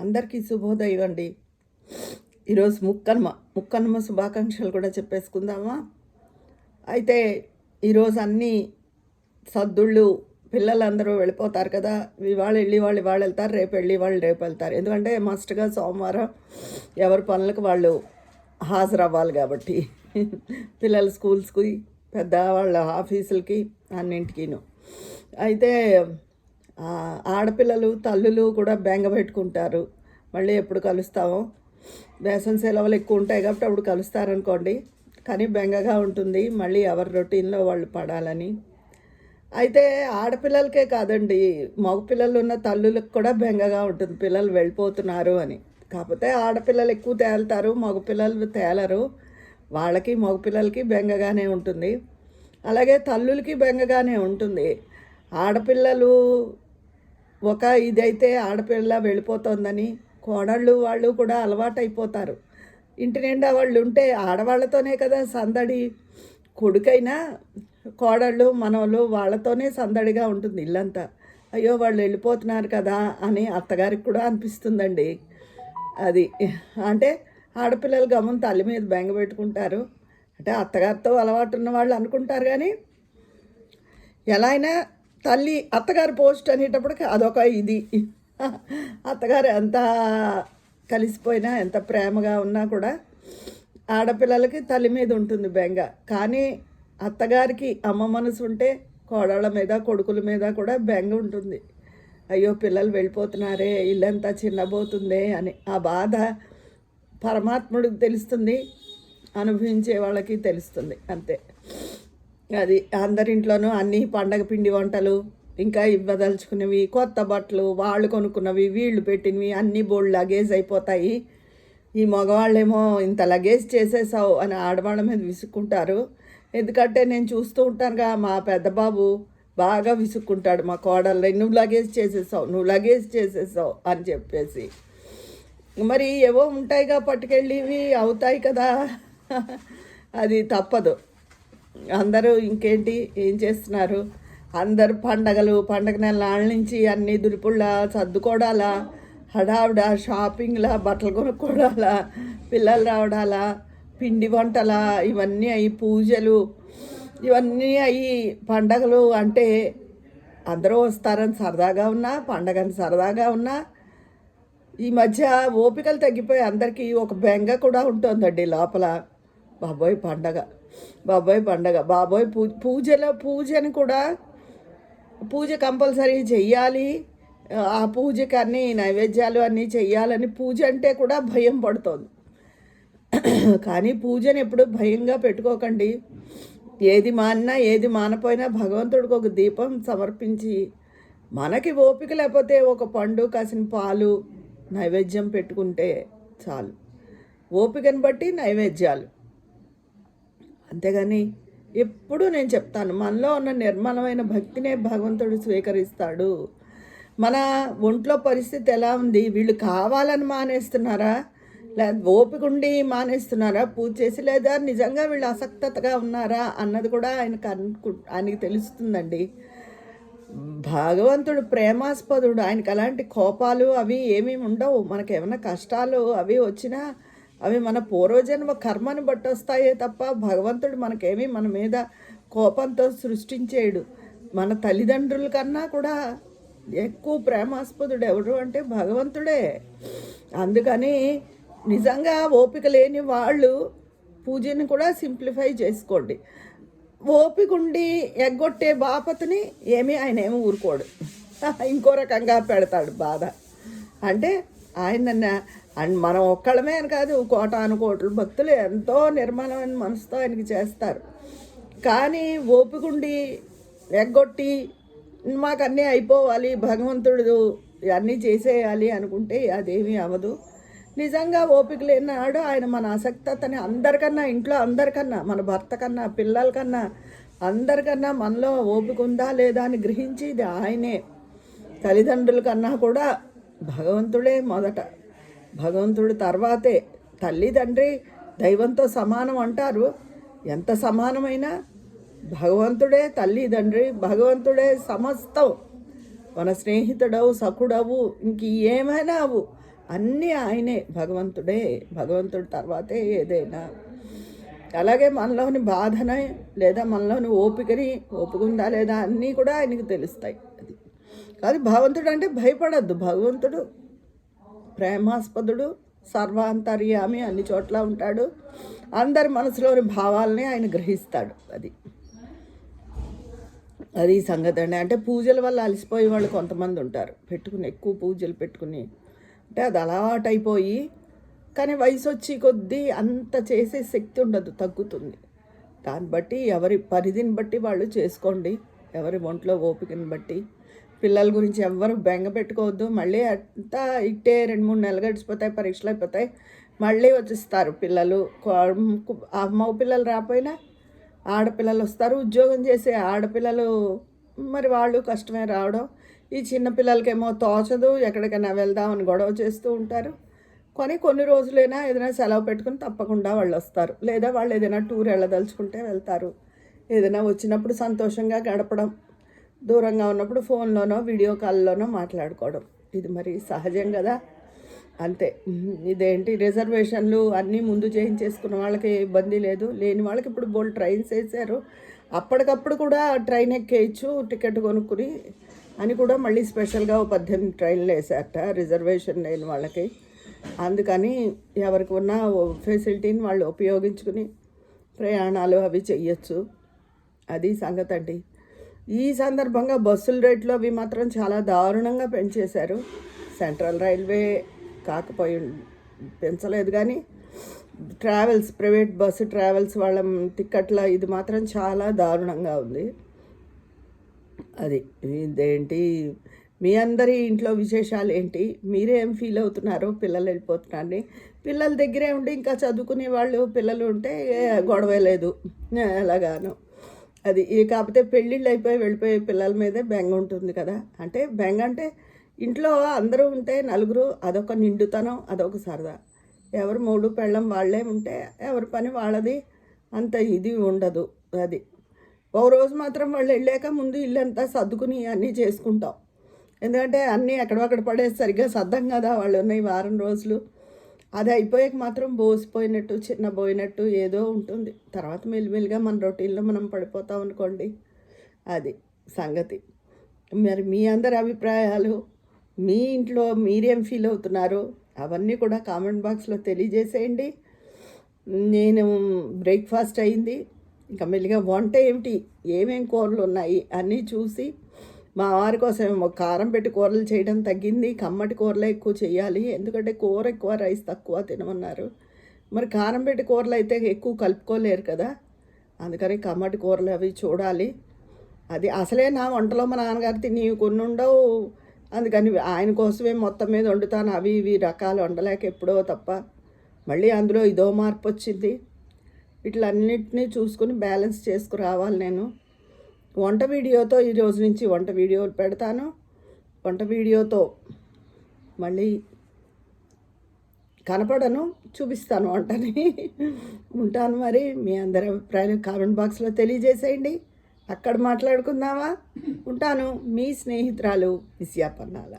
అందరికీ శుభోదయం అండి ఈరోజు ముక్కన్మ ముక్కన్మ శుభాకాంక్షలు కూడా చెప్పేసుకుందామా? అయితే ఈరోజు అన్ని సద్దుళ్ళు పిల్లలందరూ వెళ్ళిపోతారు కదా. ఇవాళ వెళ్ళి వాళ్ళు ఇవాళ వెళ్తారు రేపు వెళ్ళి వాళ్ళు రేపు వెళ్తారు. ఎందుకంటే మస్ట్గా సోమవారం ఎవరి పనులకు వాళ్ళు హాజరవ్వాలి కాబట్టి. పిల్లల స్కూల్స్కి పెద్ద వాళ్ళ ఆఫీసులకి అన్నింటికీను. అయితే ఆడపిల్లలు తల్లులు కూడా బెంగ పెట్టుకుంటారు. మళ్ళీ ఎప్పుడు కలుస్తామో వేసవి సెలవులు ఎక్కువ ఉంటాయి కాబట్టి అప్పుడు కలుస్తారనుకోండి. కానీ బెంగగా ఉంటుంది. మళ్ళీ ఎవరి రొటీన్లో వాళ్ళు పడాలని. అయితే ఆడపిల్లలకే కాదండి. మగపిల్లలు ఉన్న తల్లులకు కూడా బెంగగా ఉంటుంది. పిల్లలు వెళ్ళిపోతున్నారు అని. కాకపోతే ఆడపిల్లలు ఎక్కువ తేలుతారు. మగపిల్లలు తేలరు. వాళ్ళకి మగపిల్లలకి బెంగగానే ఉంటుంది. అలాగే తల్లులకి బెంగగానే ఉంటుంది. ఆడపిల్లలు ఒక ఇదైతే ఆడపిల్ల వెళ్ళిపోతుందని కోడళ్ళు వాళ్ళు కూడా అలవాటైపోతారు. ఇంటి నిండా వాళ్ళు ఉంటే ఆడవాళ్ళతోనే కదా సందడి. కొడుకైనా కోడళ్ళు మనవలు వాళ్ళతోనే సందడిగా ఉంటుంది ఇల్లంతా. అయ్యో వాళ్ళు వెళ్ళిపోతున్నారు కదా అని అత్తగారికి కూడా అనిపిస్తుందండి. అది అంటే ఆడపిల్లలు గమని తల్లి మీద బెంగ పెట్టుకుంటారు. అంటే అత్తగారితో అలవాటు ఉన్న వాళ్ళు అనుకుంటారు కానీ ఎలా అయినా తల్లి అత్తగారి పోస్ట్ అనేటప్పటికి అదొక ఇది. అత్తగారు ఎంత కలిసిపోయినా ఎంత ప్రేమగా ఉన్నా కూడా ఆడపిల్లలకి తల్లి మీద ఉంటుంది బెంగ. కానీ అత్తగారికి అమ్మ మనసు ఉంటే కోడళ్ళ మీద కొడుకుల మీద కూడా బెంగ ఉంటుంది. అయ్యో పిల్లలు వెళ్ళిపోతున్నారే ఇల్లంతా చిన్నబోతుందే అని. ఆ బాధ పరమాత్ముడికి తెలుస్తుంది అనుభవించే వాళ్ళకి తెలుస్తుంది. అంతే. అది అందరింట్లోనూ అన్ని పండగ పిండి వంటలు ఇంకా ఇవ్వదలుచుకున్నవి కొత్త బట్టలు వాళ్ళు కొనుక్కున్నవి వీళ్ళు పెట్టినవి అన్ని బోల్డ్ లగేజ్ అయిపోతాయి. ఈ మగవాళ్ళేమో ఇంత లగేజ్ చేసేసావు అని ఆడవాళ్ళ మీద విసుక్కుంటారు. ఎందుకంటే నేను చూస్తూ ఉంటానుగా మా పెద్ద బాబు బాగా విసుక్కుంటాడు మా కోడళ్ళు నువ్వు లగేజ్ చేసేసావు నువ్వు లగేజ్ చేసేసావు అని చెప్పేసి. మరి ఏవో ఉంటాయిగా పట్టుకెళ్ళివి అవుతాయి కదా. అది తప్పదు. అందరూ ఇంకేంటి ఏం చేస్తున్నారు? అందరు పండగలు పండగ నెల నాళ్ళ నుంచి అన్ని దులుపుళ్ళ సర్దుకోవడాలా హడావిడ షాపింగ్లా బట్టలు కొనుక్కోవడాలా పిల్లలు రావడాలా? పిండి వంటలా? ఇవన్నీ అయి పూజలు ఇవన్నీ అయ్యి పండగలు అంటే అందరూ వస్తారని సరదాగా ఉన్నా పండగని సరదాగా ఉన్నా ఈ మధ్య ఓపికలు తగ్గిపోయి అందరికీ ఒక బెంగ కూడా ఉంటుందండి లోపల. బాబోయ్ పండగ. బాబోయ్ పండగ. బాబోయ్ పూ పూజలో పూజని కూడా పూజ కంపల్సరీ చెయ్యాలి. ఆ పూజకి అన్ని నైవేద్యాలు అన్నీ చెయ్యాలని పూజ అంటే కూడా భయం పడుతుంది. కానీ పూజని ఎప్పుడు భయంగా పెట్టుకోకండి. ఏది మానినా ఏది మానపోయినా భగవంతుడికి ఒక దీపం సమర్పించి మనకి ఓపిక లేకపోతే ఒక పండు కాసిన పాలు నైవేద్యం పెట్టుకుంటే చాలు. ఓపికను బట్టి నైవేద్యాలు. అంతేగాని ఎప్పుడూ నేను చెప్తాను మనలో ఉన్న నిర్మలమైన భక్తినే భగవంతుడు స్వీకరిస్తాడు. మన ఒంట్లో పరిస్థితి ఎలా ఉంది? వీళ్ళు కావాలని మానేస్తున్నారా? లేదా ఓపిక ఉండి మానేస్తున్నారా? పూజ చేసి లేదా నిజంగా వీళ్ళు అసక్తతగా ఉన్నారా? అన్నది కూడా ఆయనకు అనుకు ఆయనకి తెలుస్తుందండి. భగవంతుడు ప్రేమాస్పదుడు ఆయనకి అలాంటి కోపాలు అవి ఏమీ ఉండవు. మనకేమైనా కష్టాలు అవి వచ్చినా అవి మన పూర్వజన్మ కర్మను బట్టి వస్తాయే తప్ప భగవంతుడు మనకేమీ మన మీద కోపంతో సృష్టించేయడు మన తల్లిదండ్రుల కన్నా కూడా ఎక్కువ ప్రేమాస్పదుడు ఎవరు అంటే భగవంతుడే. అందుకని నిజంగా ఓపిక లేని వాళ్ళు పూజని కూడా సింప్లిఫై చేసుకోండి. ఓపిక ఉండి ఎగ్గొట్టే బాపతిని ఏమీ ఆయన ఏమి ఊరుకోడు. ఇంకో రకంగా పెడతాడు బాధ. అంటే ఆయన అండ్ మనం ఒక్కళ్ళమే అని కాదు కోటాను కోట్లు భక్తులు ఎంతో నిర్మలమైన మనసుతో ఆయనకి చేస్తారు. కానీ ఓపికండి ఎగ్గొట్టి మాకు అన్నీ అయిపోవాలి భగవంతుడు అన్నీ చేసేయాలి అనుకుంటే అదేమీ అవ్వదు. నిజంగా ఓపిక లేనాడు ఆయన మన ఆసక్తతని అందరికన్నా ఇంట్లో అందరికన్నా మన భర్త కన్నా పిల్లల కన్నా అందరికన్నా మనలో ఓపిక ఉందా లేదా అని గ్రహించి ఇది ఆయనే. తల్లిదండ్రుల కన్నా కూడా భగవంతుడే మొదట. భగవంతుడు తర్వాతే తల్లి తండ్రి దైవంతో సమానం అంటారు. ఎంత సమానమైనా భగవంతుడే తల్లి తండ్రి భగవంతుడే సమస్తం. మన స్నేహితుడవు సఖుడవు ఇంక ఏమైనా అవు అన్నీ ఆయనే భగవంతుడే భగవంతుడి తర్వాతే ఏదైనా. అలాగే మనలోని బాధనే లేదా మనలోని ఓపికని ఒప్పుకుందా లేదా అన్నీ కూడా ఆయనకి తెలుస్తాయి. అది కాదు భగవంతుడు అంటే భయపడద్దు. భగవంతుడు ప్రేమాస్పదుడు సర్వాంతర్యామి అన్ని చోట్ల ఉంటాడు. అందరి మనసులోని భావాలని ఆయన గ్రహిస్తాడు. అది. అది సంగతి అండి. అంటే పూజల వల్ల అలసిపోయే వాళ్ళు కొంతమంది ఉంటారు. పెట్టుకుని ఎక్కువ పూజలు పెట్టుకుని. అంటే అది అలవాటైపోయి కానీ వయసు వచ్చి కొద్దీ అంత చేసే శక్తి ఉండదు తగ్గుతుంది. దాన్ని బట్టి ఎవరి పరిధిని బట్టి వాళ్ళు చేసుకోండి. ఎవరి ఒంట్లో ఓపికని బట్టి. పిల్లల గురించి ఎవ్వరు బెంగ పెట్టుకోవద్దు. మళ్ళీ అంతా ఇట్టే రెండు మూడు నెలలు గడిచిపోతాయి పరీక్షలు అయిపోతాయి. మళ్ళీ వచ్చేస్తారు పిల్లలు. మగ పిల్లలు రాకపోయినా ఆడపిల్లలు వస్తారు. ఉద్యోగం చేసే ఆడపిల్లలు మరి వాళ్ళు కష్టమే రావడం. ఈ చిన్న పిల్లలకేమో తోచదు ఎక్కడికైనా వెళ్దామని గొడవ చేస్తూ ఉంటారు. కానీ కొన్ని రోజులైనా ఏదైనా సెలవు పెట్టుకుని తప్పకుండా వాళ్ళు వస్తారు. లేదా వాళ్ళు ఏదైనా టూర్ వెళ్ళదలుచుకుంటే వెళ్తారు. ఏదైనా వచ్చినప్పుడు సంతోషంగా గడపడం. దూరంగా ఉన్నప్పుడు ఫోన్లోనో వీడియో కాల్లోనో మాట్లాడుకోవడం. ఇది మరి సహజం కదా? అంతే. ఇదేంటి? రిజర్వేషన్లు అన్నీ ముందు చేయించేసుకున్న వాళ్ళకి ఏ ఇబ్బంది లేదు. లేని వాళ్ళకి ఇప్పుడు బోల్ ట్రైన్స్ వేసారు అప్పటికప్పుడు కూడా ట్రైన్ ఎక్కేయచ్చు టికెట్ కొనుక్కుని అని కూడా మళ్ళీ స్పెషల్గా ఓ పద్దెనిమిది ట్రైన్లు వేసారట రిజర్వేషన్ లేని వాళ్ళకి. అందుకని ఎవరికి ఉన్న ఫెసిలిటీని వాళ్ళు ఉపయోగించుకుని ప్రయాణాలు అవి చెయ్యొచ్చు. అది సంగతి అండి ఈ సందర్భంగా బస్సుల రేట్లు అవి మాత్రం చాలా దారుణంగా పెంచేశారు. సెంట్రల్ రైల్వే కాకపోయి పెంచలేదు కానీ ట్రావెల్స్ ప్రైవేట్ బస్సు ట్రావెల్స్ వాళ్ళ టిక్కెట్ల ఇది మాత్రం చాలా దారుణంగా ఉంది. అది ఇదేంటి? మీ అందరి ఇంట్లో విశేషాలు ఏంటి? మీరేం ఫీల్ అవుతున్నారో? పిల్లలు వెళ్ళిపోతున్నారని. పిల్లల దగ్గరే ఉండి ఇంకా చదువుకునే వాళ్ళు పిల్లలు ఉంటే ఏ గొడవ లేదు. ఎలాగాను. అది ఇవి కాకపోతే పెళ్ళిళ్ళు అయిపోయి వెళ్ళిపోయే పిల్లల మీదే బెంగ ఉంటుంది కదా. అంటే బెంగ అంటే ఇంట్లో అందరూ ఉంటే నలుగురు అదొక నిండుతనం అదొక సరదా. ఎవరు మూడు పెళ్ళం వాళ్ళే ఉంటే ఎవరి పని వాళ్ళది అంత ఇది ఉండదు అది. ఓ రోజు మాత్రం వాళ్ళు వెళ్ళాక ముందు ఇల్లంతా సర్దుకుని అన్నీ చేసుకుంటాం. ఎందుకంటే అన్నీ ఎక్కడొక్కడ పడేసి సరిగ్గా సర్దం కదా వాళ్ళు ఉన్నాయి వారం రోజులు. అది అయిపోయాక మాత్రం బోసిపోయినట్టు చిన్న పోయినట్టు ఏదో ఉంటుంది. తర్వాత మెల్లిమెల్లిగా మన రొటీన్లో మనం పడిపోతాం అనుకోండి. అది సంగతి. మరి మీ అందరి అభిప్రాయాలు మీ ఇంట్లో మీరేం ఫీల్ అవుతున్నారు? అవన్నీ కూడా కామెంట్ బాక్స్లో తెలియజేసేయండి. నేను బ్రేక్ఫాస్ట్ అయింది. ఇంకా మెల్లిగా వంట ఏమిటి? ఏమేం కూరలు ఉన్నాయి? అన్నీ చూసి మా వారి కోసం కారం పెట్టి కూరలు చేయడం తగ్గింది కమ్మటి కూరలే ఎక్కువ చేయాలి ఎందుకంటే కూర ఎక్కువ రైస్ తక్కువ తినమన్నారు. మరి కారం పెట్టి కూరలు అయితే ఎక్కువ కలుపుకోలేరు కదా అందుకని కమ్మటి కూరలు అవి చూడాలి. అది అసలే నా వంటలో మా నాన్నగారు తిని కొన్ని ఉండవు. అందుకని ఆయన కోసమే మొత్తం మీద వండుతాను అవి ఇవి రకాలు వండలేక ఎప్పుడో తప్ప. మళ్ళీ అందులో ఇదో మార్పు వచ్చింది. వీటిలన్నిటినీ చూసుకుని బ్యాలెన్స్ చేసుకురావాలి నేను. వంట వీడియోతో ఈ రోజు నుంచి వంట వీడియోలు పెడతాను. వంట వీడియోతో మళ్ళీ కనపడను చూపిస్తాను వంటని. ఉంటాను మరి మీ అందరి అభిప్రాయాలు కామెంట్ బాక్స్లో తెలియజేసేయండి. అక్కడ మాట్లాడుకుందామా? ఉంటాను మీ స్నేహితురాలు విజయాపన్నాల